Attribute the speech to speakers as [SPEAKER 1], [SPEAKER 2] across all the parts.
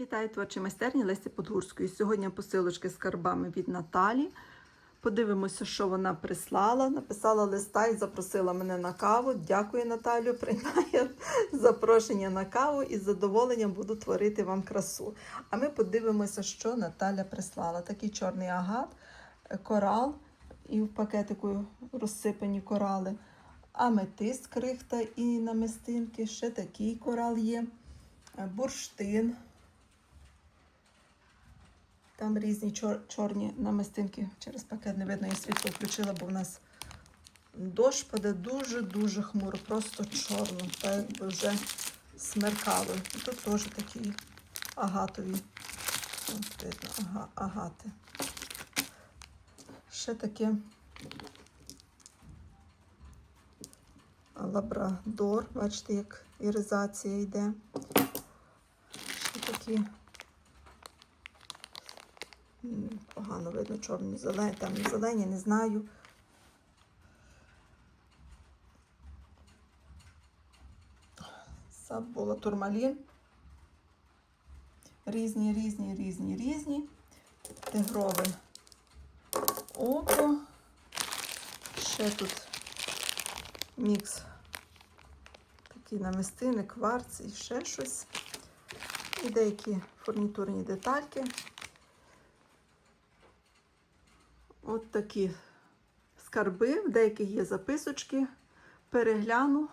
[SPEAKER 1] Вітаю творчі майстерні Лесі Подгурської. Сьогодні посилочки з карбами від Наталі. Подивимося, що вона прислала. Написала листа і запросила мене на каву. Дякую, Наталю. Приймає запрошення на каву і з задоволенням буду творити вам красу. А ми подивимося, що Наталя прислала. Такий чорний агат, е, корал і в пакетику розсипані корали. Аметист крихта і намистинки. Ще такий корал є. Бурштин. Там різні чор- чорні намистинки через пакет не видно, я світло включила, бо в нас дощ паде дуже-дуже хмуро, просто чорно, так якби вже смеркало. І тут теж такі агатові. Ось видно, ага, агати. Ще таке лабрадор, бачите, як іризація йде. Ще такі Погано видно чорні, зелені, там зелені, не знаю. Забула турмалін. Різні, різні, різні, різні. Тигрове око. Ще тут мікс. Такі намистини, кварц і ще щось. І деякі фурнітурні детальки. От такі скарби, в деяких є записочки. Перегляну,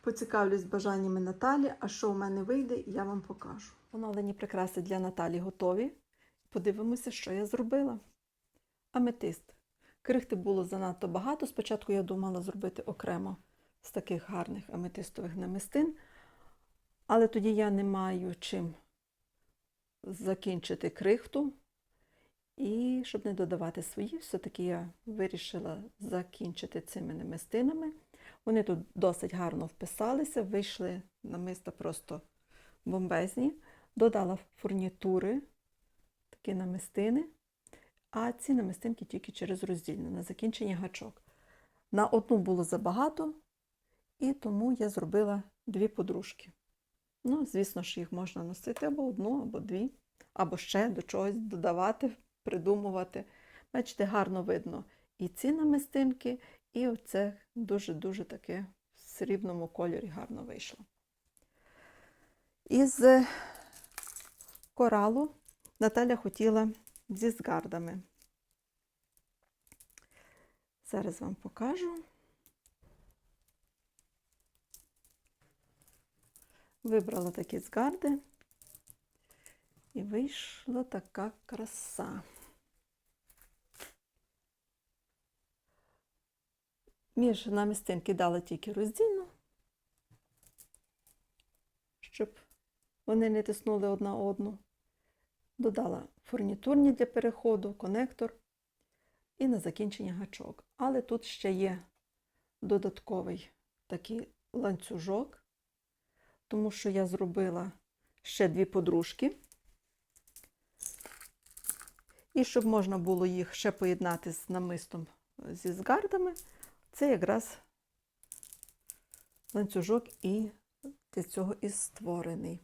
[SPEAKER 1] поцікавлюсь бажаннями Наталі, а що в мене вийде, я вам покажу. Оновлені прикраси для Наталі готові. Подивимося, що я зробила. Аметист. Крихти було занадто багато. Спочатку я думала зробити окремо з таких гарних аметистових намистин, але тоді я не маю чим закінчити крихту. І щоб не додавати свої, все-таки я вирішила закінчити цими намистинами. Вони тут досить гарно вписалися, вийшли намиста просто бомбезні. Додала фурнітури, такі намистини, а ці намистинки тільки через роздільне, на закінчення гачок. На одну було забагато, і тому я зробила дві подружки. Ну, звісно ж, їх можна носити або одну, або дві, або ще до чогось додавати придумувати. Бачите, гарно видно і ці намистинки, і оце дуже-дуже таке в срібному кольорі гарно вийшло. Із коралу Наталя хотіла зі згардами. Зараз вам покажу. Вибрала такі згарди. І вийшла така краса. Між намистинки дала тільки роздільну, щоб вони не тиснули одна одну. Додала фурнітурні для переходу, конектор і на закінчення гачок. Але тут ще є додатковий такий ланцюжок, тому що я зробила ще дві подружки. І щоб можна було їх ще поєднати з намистом зі згардами, це якраз ланцюжок і для цього і створений.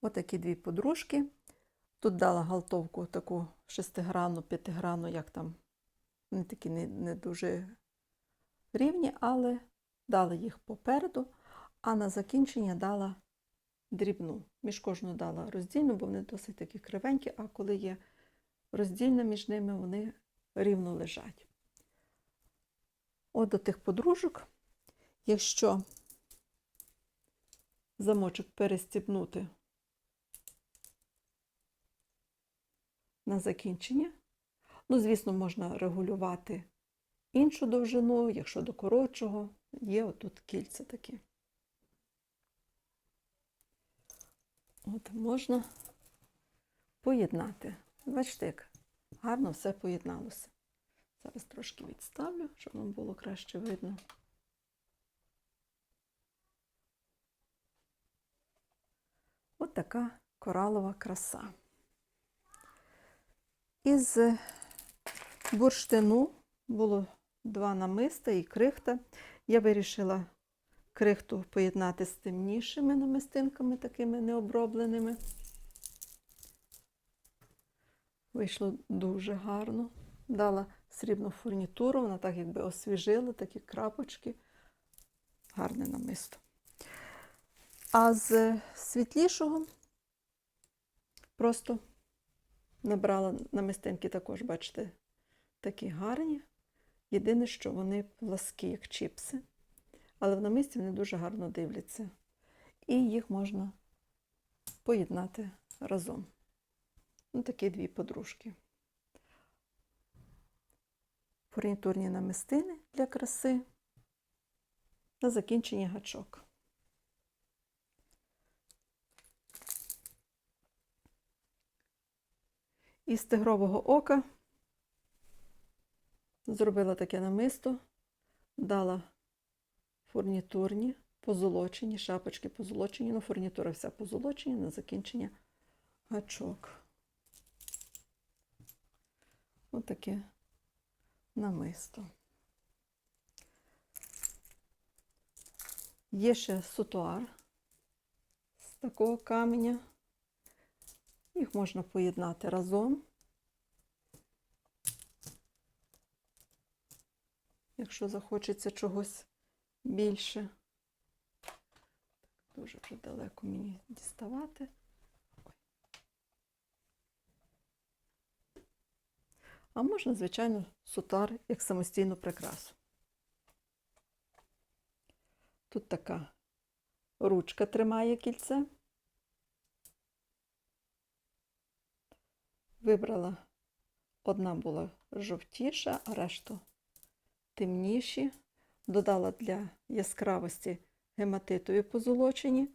[SPEAKER 1] Отакі дві подружки. Тут дала галтовку таку шестигранну, п'ятигранну, як там, вони такі не, не дуже рівні, але дала їх попереду, а на закінчення дала дрібну. Між кожну дала роздільну, бо вони досить такі кривенькі, а коли є роздільна між ними, вони рівно лежать. От до тих подружок, якщо замочок перестібнути на закінчення, ну, звісно, можна регулювати іншу довжину, якщо до коротшого, є отут кільця такі. От можна поєднати. Бачите, як гарно все поєдналося. Зараз трошки відставлю, щоб вам було краще видно. От така коралова краса. Із бурштину було два намиста і крихта. Я вирішила крихту поєднати з темнішими намистинками, такими необробленими. Вийшло дуже гарно. Дала срібну фурнітуру, вона так якби освіжила, такі крапочки. Гарне намисто. А з світлішого просто набрала намистинки також, бачите, такі гарні. Єдине, що вони пласкі, як чіпси, але в намисті вони дуже гарно дивляться. І їх можна поєднати разом. Ну, такі дві подружки. Фурнітурні намистини для краси. На закінченні гачок. Із тигрового ока зробила таке намисто, дала фурнітурні, позолочені, шапочки позолочені, ну фурнітура вся позолочені на закінчення гачок. Ось таке намисто. Є ще сутуар з такого каменя. Їх можна поєднати разом. Якщо захочеться чогось більше. Дуже далеко мені діставати. А можна, звичайно, сутар як самостійну прикрасу. Тут така ручка тримає кільце. Вибрала, одна була жовтіша, а решту темніші. Додала для яскравості гематитові позолочені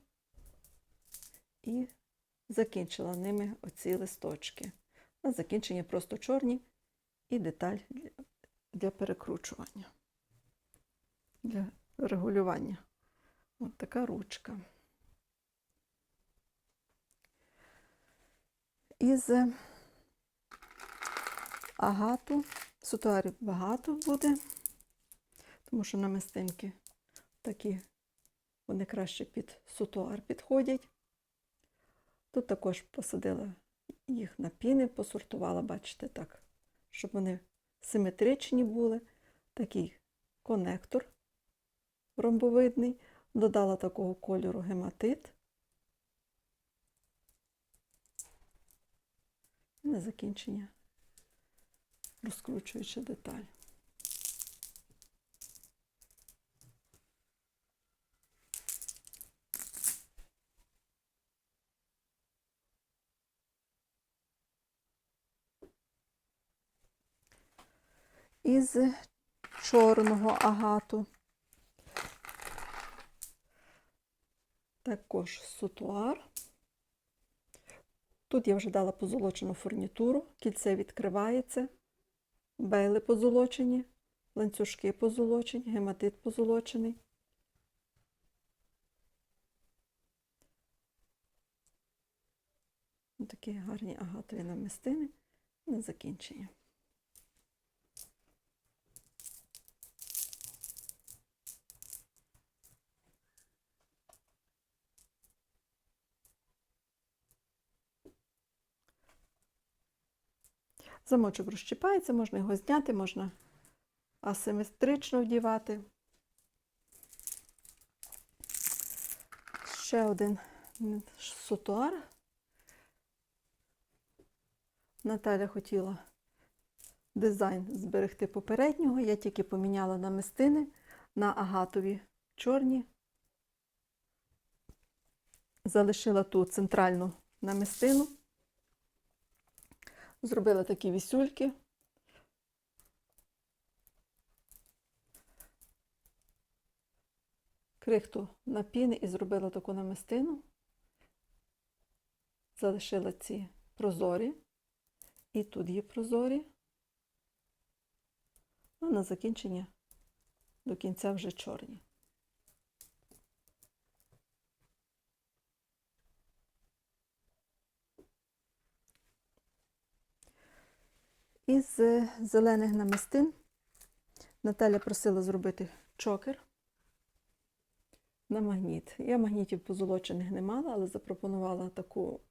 [SPEAKER 1] і закінчила ними оці листочки. На закінчення просто чорні і деталь для, перекручування, для регулювання. Ось така ручка. Із агату, сутуарів багато буде, тому що намистинки такі, вони краще під сутуар підходять. Тут також посадила їх на піни, посортувала, бачите, так, щоб вони симетричні були. Такий конектор ромбовидний, додала такого кольору гематит. На закінчення розкручуючи деталь. Із чорного агату. Також сутуар. Тут я вже дала позолочену фурнітуру, кільце відкривається, бейли позолочені, ланцюжки позолочені, гематит позолочений. Такі гарні агатові намистини на закінчення. Замочок розчіпається, можна його зняти, можна асиметрично вдівати. Ще один сутуар. Наталя хотіла дизайн зберегти попереднього. Я тільки поміняла намистини на агатові чорні. Залишила ту центральну намистину. Зробила такі вісюльки. Крихту на піни і зробила таку намистину. Залишила ці прозорі. І тут є прозорі. А на закінчення до кінця вже чорні. Із зелених намистин Наталя просила зробити чокер. на магніт. Я магнітів позолочених не мала, але запропонувала таку,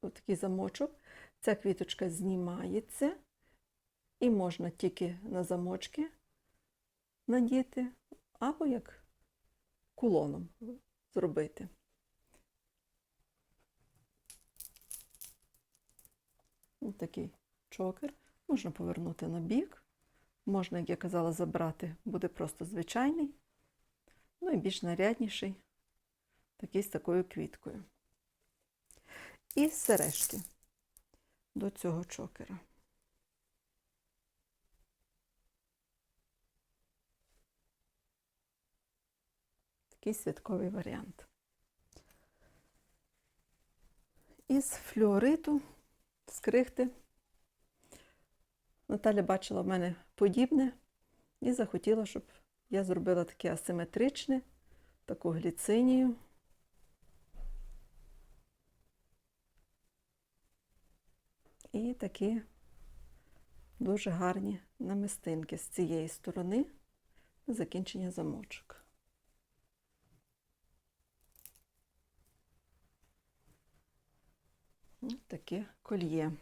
[SPEAKER 1] такий замочок. Ця квіточка знімається, і можна тільки на замочки надіти, або як кулоном зробити. Ось такий чокер. Можна повернути на бік. Можна, як я казала, забрати, буде просто звичайний. Ну і більш нарядніший, такий з такою квіткою. І сережки до цього чокера. Такий святковий варіант. Із флюориту, з крихти. Наталя бачила в мене подібне і захотіла, щоб я зробила таке асиметричне, таку гліцинію. І такі дуже гарні намистинки з цієї сторони закінчення замочок. Ось таке кольє.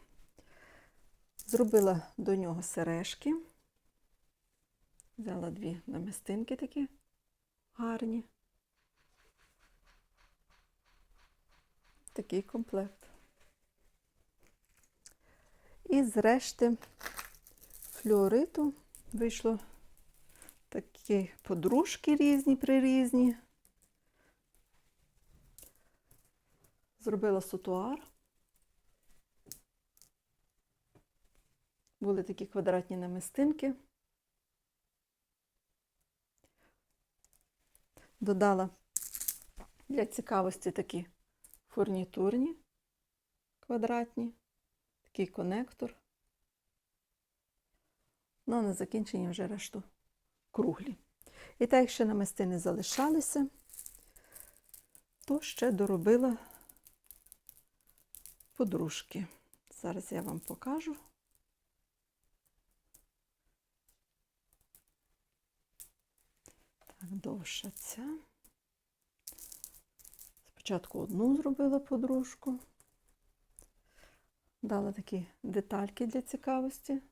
[SPEAKER 1] Зробила до нього сережки. Взяла дві намистинки такі гарні. Такий комплект. І з решти флюориту вийшло такі подружки різні прирізні. Зробила сутуар. Були такі квадратні намистинки. Додала для цікавості такі фурнітурні квадратні, такий конектор. Ну, а на закінчення вже решту круглі. І так, як ще намистини залишалися, то ще доробила подружки. Зараз я вам покажу. Так, довша ця. Спочатку одну зробила подружку, дала такі детальки для цікавості.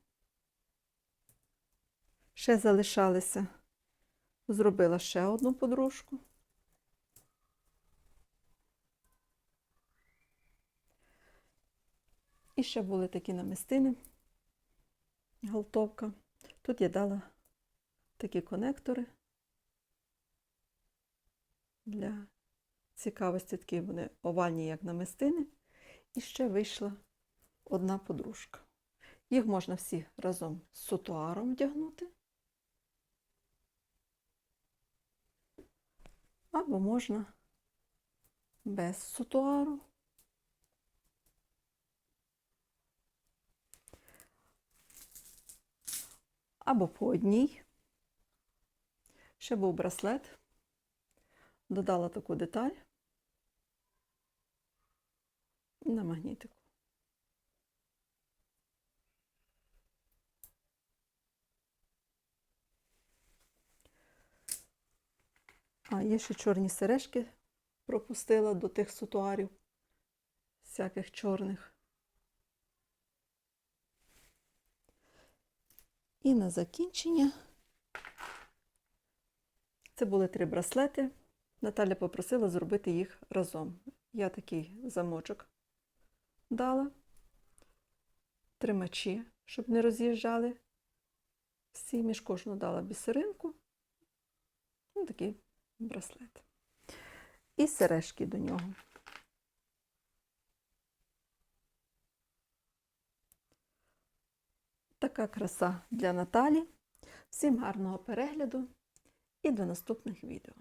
[SPEAKER 1] Ще залишалися, зробила ще одну подружку. І ще були такі намистини, галтовка. Тут я дала такі конектори для цікавості, такі вони овальні, як намистини. І ще вийшла одна подружка. Їх можна всі разом з сутуаром вдягнути. Або можна без сутуару. Або по одній. Ще був браслет. Додала таку деталь на магнітику. А є ще чорні сережки пропустила до тих сутуарів, всяких чорних. І на закінчення це були три браслети. Наталя попросила зробити їх разом. Я такий замочок дала, тримачі, щоб не роз'їжджали. Всі між кожну дала бісеринку. Ну, такий браслет. І сережки до нього. Така краса для Наталі. Всім гарного перегляду і до наступних відео.